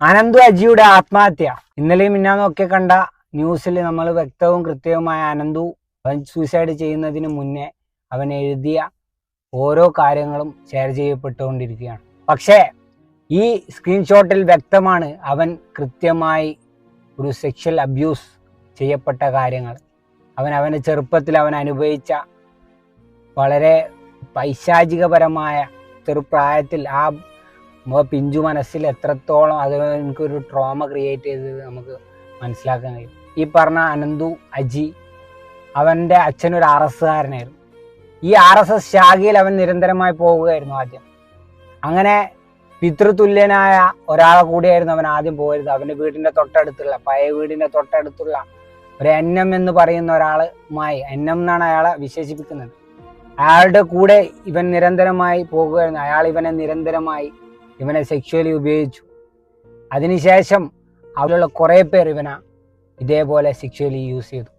അനന്തു അജിയുടെ ആത്മഹത്യ. ഇന്നലെയും മിന്നാന്നൊക്കെ കണ്ട ന്യൂസിൽ നമ്മൾ വ്യക്തവും കൃത്യവുമായ അനന്തു അവൻ സൂസൈഡ് ചെയ്യുന്നതിന് മുന്നേ അവൻ എഴുതിയ ഓരോ കാര്യങ്ങളും ഷെയർ ചെയ്യപ്പെട്ടുകൊണ്ടിരിക്കുകയാണ്. പക്ഷേ ഈ സ്ക്രീൻഷോട്ടിൽ വ്യക്തമാണ് അവൻ കൃത്യമായി ഒരു സെക്ഷൽ അബ്യൂസ് ചെയ്യപ്പെട്ട കാര്യങ്ങൾ. അവൻ അവന്റെ ചെറുപ്പത്തിൽ അവൻ അനുഭവിച്ച വളരെ പൈശാചികപരമായ ചെറുപ്രായത്തിൽ ആ മ- പിഞ്ചു മനസ്സിൽ എത്രത്തോളം അത് എനിക്കൊരു ട്രോമ ക്രിയേറ്റ് ചെയ്തത് നമുക്ക് മനസ്സിലാക്കാൻ കഴിയും. ഈ പറഞ്ഞ അനന്തു അജി അവന്റെ അച്ഛനൊരു ആർ എസ് കാരനായിരുന്നു. ഈ ആർ എസ് എസ് ശാഖയിൽ അവൻ നിരന്തരമായി പോവുകയായിരുന്നു ആദ്യം. അങ്ങനെ പിതൃതുല്യനായ ഒരാളെ കൂടിയായിരുന്നു അവൻ ആദ്യം പോയത്. അവന്റെ വീടിന്റെ തൊട്ടടുത്തുള്ള പഴയ വീടിന്റെ തൊട്ടടുത്തുള്ള ഒരു എൻ എം എന്ന് പറയുന്ന ഒരാളുമായി എൻ എം എന്നാണ് അയാളെ വിശേഷിപ്പിക്കുന്നത്. അയാളുടെ കൂടെ ഇവൻ നിരന്തരമായി പോകുകയായിരുന്നു അയാൾ ഇവനെ നിരന്തരമായി ഇവനെ സെക്ഷുവലി ഉപയോഗിച്ചു. അതിനുശേഷം അവിടെയുള്ള കുറേ പേർ ഇവനെ ഇതേപോലെ സെക്ഷുവലി യൂസ് ചെയ്തു.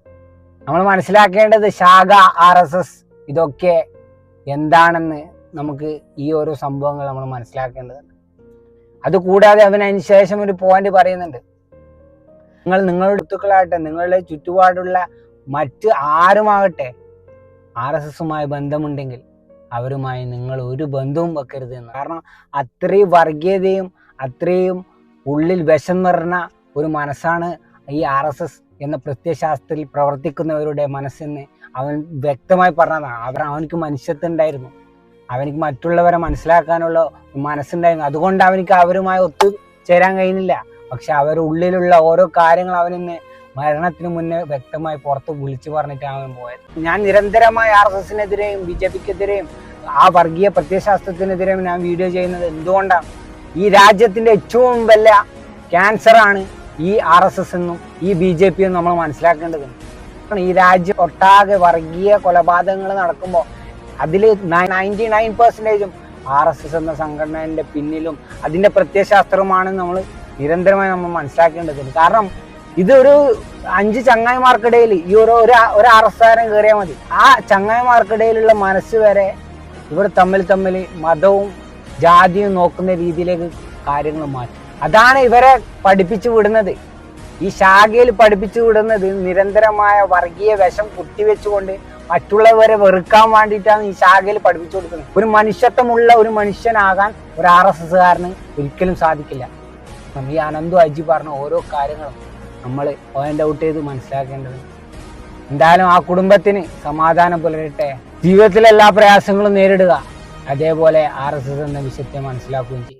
നമ്മൾ മനസ്സിലാക്കേണ്ടത് ശാഖ ആർ എസ് എസ് ഇതൊക്കെ എന്താണെന്ന് നമുക്ക് ഈ ഓരോ സംഭവങ്ങൾ നമ്മൾ മനസ്സിലാക്കേണ്ടതുണ്ട്. അതുകൂടാതെ അവൻ അതിന് ശേഷം ഒരു പോയിന്റ് പറയുന്നുണ്ട്. നിങ്ങൾ നിങ്ങളുടെ അടുത്തുക്കളാകട്ടെ നിങ്ങളുടെ ചുറ്റുപാടുള്ള മറ്റ് ആരുമാകട്ടെ ആർ എസ് എസുമായി ബന്ധമുണ്ടെങ്കിൽ അവരുമായി നിങ്ങൾ ഒരു ബന്ധവും വെക്കരുത് എന്ന്. കാരണം അത്രയും വർഗീയതയും അത്രയും ഉള്ളിൽ വിഷം നിറഞ്ഞ ഒരു മനസ്സാണ് ഈ ആർ എസ് എസ് എന്ന പ്രത്യയശാസ്ത്രത്തിൽ പ്രവർത്തിക്കുന്നവരുടെ മനസ്സെന്ന് അവൻ വ്യക്തമായി പറഞ്ഞതാണ്. അവർ അവനിക്ക് മനുഷ്യത്വണ്ടായിരുന്നു അവനിക്ക് മറ്റുള്ളവരെ മനസ്സിലാക്കാനുള്ള മനസ്സുണ്ടായിരുന്നു. അതുകൊണ്ട് അവനിക്ക് അവരുമായി ഒത്തു ചേരാൻ കഴിയുന്നില്ല പക്ഷെ അവരുടെ ഉള്ളിലുള്ള ഓരോ കാര്യങ്ങൾ അവനിന്ന് മരണത്തിന് മുന്നേ വ്യക്തമായി പുറത്ത് വിളിച്ചു പറഞ്ഞിട്ടാണ് പോയത്. ഞാൻ നിരന്തരമായി ആർ എസ് എസിനെതിരെയും ബി ജെ പിക്കെതിരെയും ആ വർഗീയ പ്രത്യയശാസ്ത്രത്തിനെതിരെയും ഞാൻ വീഡിയോ ചെയ്യുന്നത് എന്തുകൊണ്ടാണ്? ഈ രാജ്യത്തിന്റെ ഏറ്റവും വലിയ ക്യാൻസറാണ് ഈ ആർ എസ് എസ് എന്നും ഈ ബി ജെ പി നമ്മൾ മനസ്സിലാക്കേണ്ടതുണ്ട് ഈ രാജ്യം ഒട്ടാകെ വർഗീയ കൊലപാതകങ്ങൾ നടക്കുമ്പോൾ അതിൽ നയന്റി നയൻ പെർസെന്റേജും ആർ എസ് എസ് എന്ന സംഘടനയുടെ പിന്നിലും അതിന്റെ പ്രത്യയശാസ്ത്രമാണ് നമ്മൾ നിരന്തരമായി നമ്മൾ മനസ്സിലാക്കേണ്ടതുണ്ട്. കാരണം ഇതൊരു അഞ്ച് ചങ്ങായിമാർക്കിടയിൽ ഈ ഒരു ഒരു അറസ്താരം കയറിയാൽ മതി. ആ ചങ്ങായിമാർക്കിടയിലുള്ള മനസ്സ് വരെ ഇവർ തമ്മിൽ തമ്മിൽ മതവും ജാതിയും നോക്കുന്ന രീതിയിലേക്ക് കാര്യങ്ങൾ മാറ്റി. അതാണ് ഇവരെ പഠിപ്പിച്ചു വിടുന്നത്. ഈ ശാഖയിൽ പഠിപ്പിച്ചു വിടുന്നത് നിരന്തരമായ വർഗീയ വിഷം കുത്തിവെച്ചുകൊണ്ട് മറ്റുള്ളവരെ വെറുക്കാൻ വേണ്ടിയിട്ടാണ് ഈ ശാഖയിൽ പഠിപ്പിച്ചു കൊടുക്കുന്നത്. ഒരു മനുഷ്യത്വമുള്ള ഒരു മനുഷ്യനാകാൻ ഒരു ആർ എസ് എസ്സുകാരന് ഒരിക്കലും സാധിക്കില്ല. ഈ അനന്തു അജി പറഞ്ഞ ഓരോ കാര്യങ്ങളും നമ്മൾ പോയിന്റ് ഔട്ട് ചെയ്ത് മനസ്സിലാക്കേണ്ടത്. എന്തായാലും ആ കുടുംബത്തിന് സമാധാനം പുലരട്ടെ. ജീവിതത്തിലെ എല്ലാ പ്രയാസങ്ങളും നേരിടുക. അതേപോലെ ആർ എസ് എസ് എന്ന വിഷയത്തെ മനസ്സിലാക്കുകയും ചെയ്യും.